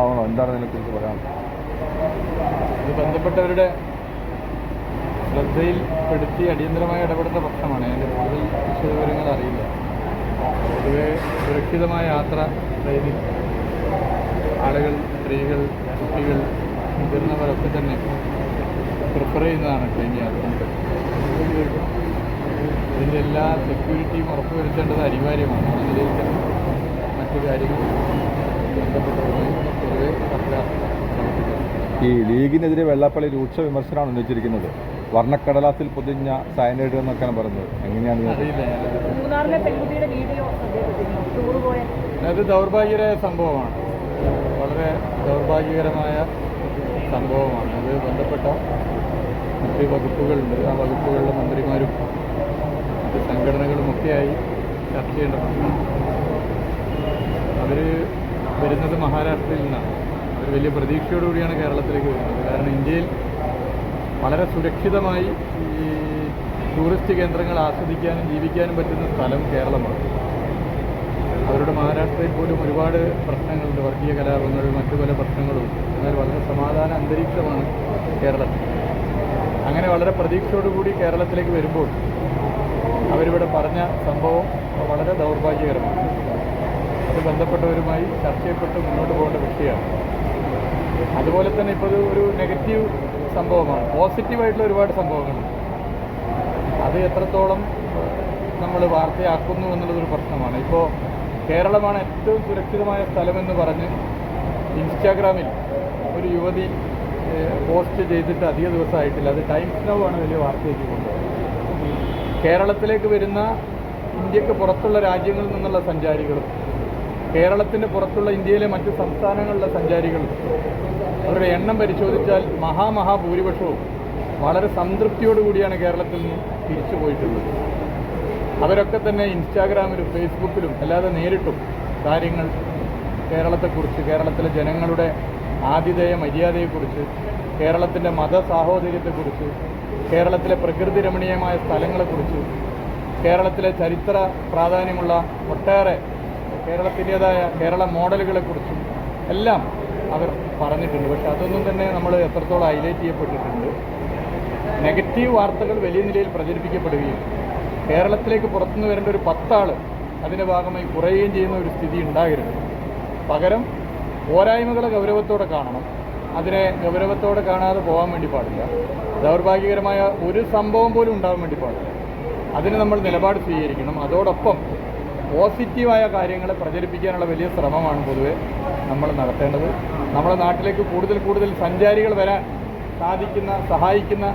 ആവണോ എന്താണ് ഇതിനെക്കുറിച്ച് പറയാം ഇത് ബന്ധപ്പെട്ടവരുടെ ശ്രദ്ധയിൽപ്പെടുത്തി അടിയന്തരമായി ഇടപെടുന്ന പ്രശ്നമാണ്. അതിന്റെ കൂടുതൽ വിശദവിവരങ്ങൾ അറിയില്ല. പൊതുവെ സുരക്ഷിതമായ യാത്ര ട്രെയിനിൽ ആളുകൾ സ്ത്രീകൾ കുട്ടികൾ മുതിർന്നവരൊക്കെ തന്നെ പ്രിഫർ ചെയ്യുന്നതാണ് ട്രെയിൻ യാത്ര ഇതിന്റെ എല്ലാ സെക്യൂരിറ്റിയും ഉറപ്പുവരുത്തേണ്ടത് അനിവാര്യമാണ്. അതിലേക്ക് മറ്റു കാര്യങ്ങൾ ഈ ലീഗിനെതിരെ വെള്ളാപ്പള്ളി രൂക്ഷ വിമർശനമാണ് ഉന്നയിച്ചിരിക്കുന്നത്. വർണക്കടലാസിൽ പൊതിഞ്ഞ സയനൈഡ് എന്നൊക്കെയാണ് പറഞ്ഞത് എങ്ങനെയാണ് അത് ദൗർഭാഗ്യകരമായ സംഭവമാണ്. വളരെ ദൗർഭാഗ്യകരമായ സംഭവമാണ്. അത് ബന്ധപ്പെട്ട മറ്റ് വകുപ്പുകളുണ്ട്. ആ വകുപ്പുകളിലെ മന്ത്രിമാരും മറ്റ് സംഘടനകളും ഒക്കെയായി ചർച്ച ചെയ്യേണ്ട പ്രശ്നമാണ് അവർ വരുന്നത് മഹാരാഷ്ട്രയിൽ നിന്നാണ്. അവർ വലിയ പ്രതീക്ഷയോടുകൂടിയാണ് കേരളത്തിലേക്ക് വരുന്നത്. കാരണം ഇന്ത്യയിൽ വളരെ സുരക്ഷിതമായി ഈ ടൂറിസ്റ്റ് കേന്ദ്രങ്ങൾ ആസ്വദിക്കാനും ജീവിക്കാനും പറ്റുന്ന സ്ഥലം കേരളമാണ്. അവരുടെ മഹാരാഷ്ട്രയിൽ പോലും ഒരുപാട് പ്രശ്നങ്ങളുണ്ട്. വർഗീയ കലാപങ്ങൾ മറ്റു പല പ്രശ്നങ്ങളും. എന്നാൽ വളരെ സമാധാന അന്തരീക്ഷമാണ് കേരളത്തിൽ. അങ്ങനെ വളരെ പ്രതീക്ഷയോടുകൂടി കേരളത്തിലേക്ക് വരുമ്പോൾ അവരിവിടെ പറഞ്ഞ സംഭവം വളരെ ദൗർഭാഗ്യകരമാണ്. അത് ബന്ധപ്പെട്ടവരുമായി ചർച്ച ചെയ്യപ്പെട്ട് മുന്നോട്ട് പോകേണ്ട വിഷയമാണ് അതുപോലെ തന്നെ ഇപ്പോൾ ഒരു നെഗറ്റീവ് സംഭവമാണ്. പോസിറ്റീവായിട്ടുള്ള ഒരുപാട് സംഭവങ്ങളുണ്ട് അത് എത്രത്തോളം നമ്മൾ വാർത്തയാക്കുന്നു എന്നുള്ളതൊരു പ്രശ്നമാണ്. ഇപ്പോൾ കേരളമാണ് ഏറ്റവും സുരക്ഷിതമായ സ്ഥലമെന്ന് പറഞ്ഞ് ഇൻസ്റ്റാഗ്രാമിൽ ഒരു യുവതി പോസ്റ്റ് ചെയ്തിട്ട് അധിക ദിവസമായിട്ടില്ല. അത് ടൈംസ് നൗ ആണ് വലിയ വാർത്തയാക്കി കൊണ്ടുപോകുന്നത് കേരളത്തിലേക്ക് വരുന്ന ഇന്ത്യയ്ക്ക് പുറത്തുള്ള രാജ്യങ്ങളിൽ നിന്നുള്ള സഞ്ചാരികളും കേരളത്തിന് പുറത്തുള്ള ഇന്ത്യയിലെ മറ്റ് സംസ്ഥാനങ്ങളിലെ സഞ്ചാരികൾ അവരുടെ എണ്ണം പരിശോധിച്ചാൽ മഹാമഹാഭൂരിപക്ഷവും വളരെ സംതൃപ്തിയോടുകൂടിയാണ് കേരളത്തിൽ നിന്ന് തിരിച്ചു പോയിട്ടുള്ളത്. അവരൊക്കെ തന്നെ ഇൻസ്റ്റാഗ്രാമിലും ഫേസ്ബുക്കിലും അല്ലാതെ നേരിട്ടും കാര്യങ്ങൾ കേരളത്തെക്കുറിച്ച് കേരളത്തിലെ ജനങ്ങളുടെ ആതിഥേയ മര്യാദയെക്കുറിച്ച് കേരളത്തിന്റെ മത സാഹോദര്യത്തെക്കുറിച്ച് കേരളത്തിലെ പ്രകൃതി രമണീയമായ സ്ഥലങ്ങളെക്കുറിച്ച് കേരളത്തിലെ ചരിത്ര പ്രാധാന്യമുള്ള ഒട്ടേറെ കേരളത്തിന്റെതായ കേരള മോഡലുകളെ കുറിച്ചും എല്ലാം അവർ പറഞ്ഞിട്ടുണ്ട്. പക്ഷെ അതൊന്നും തന്നെ നമ്മൾ എത്രത്തോളം ഹൈലൈറ്റ് ചെയ്യപ്പെട്ടിട്ടുണ്ട്. നെഗറ്റീവ് വാർത്തകൾ വലിയ നിലയിൽ പ്രചരിപ്പിക്കപ്പെടുകയും കേരളത്തിലേക്ക് പുറത്തുനിന്ന് വരേണ്ട ഒരു പത്താൾ അതിന്റെ ഭാഗമായി കുറയുകയും ചെയ്യുന്ന ഒരു സ്ഥിതി ഉണ്ടാകരുത്. പകരം പോരായ്മകളെ ഗൗരവത്തോടെ കാണണം. അതിനെ ഗൗരവത്തോടെ കാണാതെ പോകാൻ വേണ്ടി പാടില്ല. ദൗർഭാഗ്യകരമായ ഒരു സംഭവം പോലും ഉണ്ടാകാൻ വേണ്ടി പാടില്ല. അതിന് നമ്മൾ നിലപാട് സ്വീകരിക്കണം. അതോടൊപ്പം പോസിറ്റീവായ കാര്യങ്ങളെ പ്രചരിപ്പിക്കാനുള്ള വലിയ ശ്രമമാണ് പൊതുവെ നമ്മൾ നടത്തേണ്ടത്. നമ്മുടെ നാട്ടിലേക്ക് കൂടുതൽ കൂടുതൽ സഞ്ചാരികൾ വരാൻ സാധിക്കുന്ന സഹായിക്കുന്ന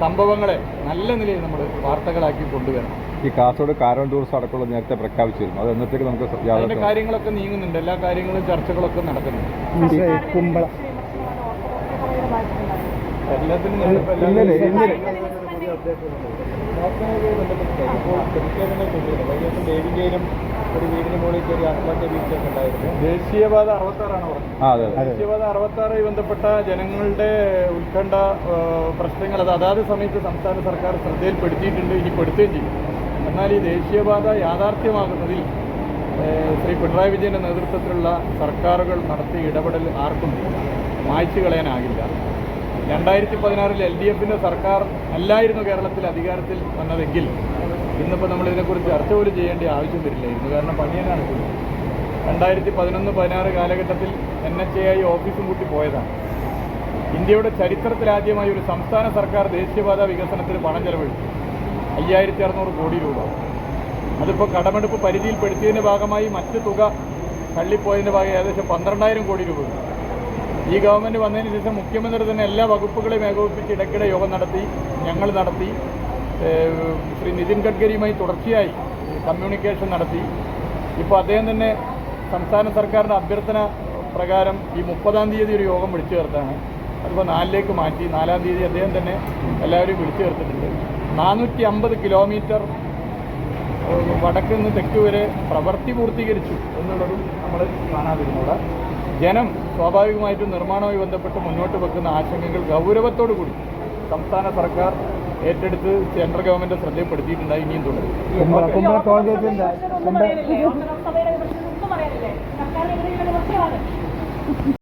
സംഭവങ്ങളെ നല്ല നിലയിൽ നമ്മൾ വാർത്തകളാക്കി കൊണ്ടുവരണം. ഈ കാസർഗോഡ് കാരോൺ ടൂറിസം അടക്കമുള്ള നേരത്തെ പ്രഖ്യാപിച്ചിരുന്നു. അത് എന്നത്തേക്ക് നമുക്ക് അതിന്റെ കാര്യങ്ങളൊക്കെ നീങ്ങുന്നുണ്ട്. എല്ലാ കാര്യങ്ങളും ചർച്ചകളൊക്കെ നടക്കുന്നുണ്ട്. കുമ്പള. എല്ലാത്തിനും ഇന്നലെ- ഇന്നലെ- ദേശീയപാത അറുപത്താറാണ് പറഞ്ഞത്. ദേശീയപാത അറുപത്താറുമായി ബന്ധപ്പെട്ട ജനങ്ങളുടെ ഉത്കണ്ഠ പ്രശ്നങ്ങൾ അത് അതാത് സമയത്ത് സംസ്ഥാന സർക്കാർ ശ്രദ്ധയിൽപ്പെടുത്തിയിട്ടുണ്ട് ഇനി പെടുത്തുകയും ചെയ്യും. എന്നാൽ ഈ ദേശീയപാത യാഥാർത്ഥ്യമാകുന്നതിൽ ശ്രീ പിണറായി വിജയന്റെ നേതൃത്വത്തിലുള്ള സർക്കാരുകൾ നടത്തിയ ഇടപെടൽ ആർക്കും മായ്ച്ചു കളയാനാകില്ല. രണ്ടായിരത്തി പതിനാറിൽ എൽ ഡി എഫിന്റെ സർക്കാർ അല്ലായിരുന്നു കേരളത്തിൽ അധികാരത്തിൽ വന്നതെങ്കിൽ ഇന്നിപ്പോൾ നമ്മൾ ഇതിനെക്കുറിച്ച് ചർച്ച പോലും ചെയ്യേണ്ട ആവശ്യം വരില്ലായിരുന്നു കാരണം പണിയനാണ് രണ്ടായിരത്തി പതിനൊന്ന് പതിനാറ് കാലഘട്ടത്തിൽ എൻ എച്ച് എ ഐ ഓഫീസും കൂട്ടി പോയതാണ്. ഇന്ത്യയുടെ ചരിത്രത്തിലാദ്യമായി ഒരു സംസ്ഥാന സർക്കാർ ദേശീയപാത വികസനത്തിന് പണം ചെലവഴിച്ചു. അയ്യായിരത്തി അറുന്നൂറ് കോടി രൂപ. അതിപ്പോൾ കടമെടുപ്പ് പരിധിയിൽപ്പെടുത്തിയതിന്റെ ഭാഗമായി മറ്റ് തുക തള്ളിപ്പോയതിന്റെ ഭാഗം ഏകദേശം പന്ത്രണ്ടായിരം കോടി രൂപ. ഈ ഗവൺമെന്റ് വന്നതിന് ശേഷം മുഖ്യമന്ത്രി തന്നെ എല്ലാ വകുപ്പുകളെയും ഏകോപിപ്പിച്ച് ഇടയ്ക്കിടെ യോഗം നടത്തി ഞങ്ങൾ നടത്തി. ശ്രീ നിതിൻ ഗഡ്കരിയുമായി തുടർച്ചയായി കമ്മ്യൂണിക്കേഷൻ നടത്തി. ഇപ്പോൾ അദ്ദേഹം തന്നെ സംസ്ഥാന സർക്കാരിന്റെ അഭ്യർത്ഥന പ്രകാരം ഈ മുപ്പതാം തീയതി ഒരു യോഗം വിളിച്ചു ചേർത്താണ്. അതിപ്പോൾ നാലിലേക്ക് മാറ്റി. നാലാം തീയതി അദ്ദേഹം തന്നെ എല്ലാവരെയും വിളിച്ചു ചേർത്തിട്ടുണ്ട്. നാനൂറ്റി അമ്പത് കിലോമീറ്റർ വടക്ക് നിന്ന് തെക്ക് വരെ പ്രവൃത്തി പൂർത്തീകരിച്ചു എന്നുള്ളതും നമ്മൾ കാണാതിരുന്നൂടെ. ജനം സ്വാഭാവികമായിട്ടും നിർമ്മാണവുമായി ബന്ധപ്പെട്ട് മുന്നോട്ട് വെക്കുന്ന ആശങ്കകൾ ഗൗരവത്തോടു കൂടി സംസ്ഥാന സർക്കാർ ഏറ്റെടുത്ത് സെൻട്രൽ ഗവൺമെന്റ് ശ്രദ്ധയപ്പെടുത്തിയിട്ടുണ്ടായി ഇനിയും തുടരും.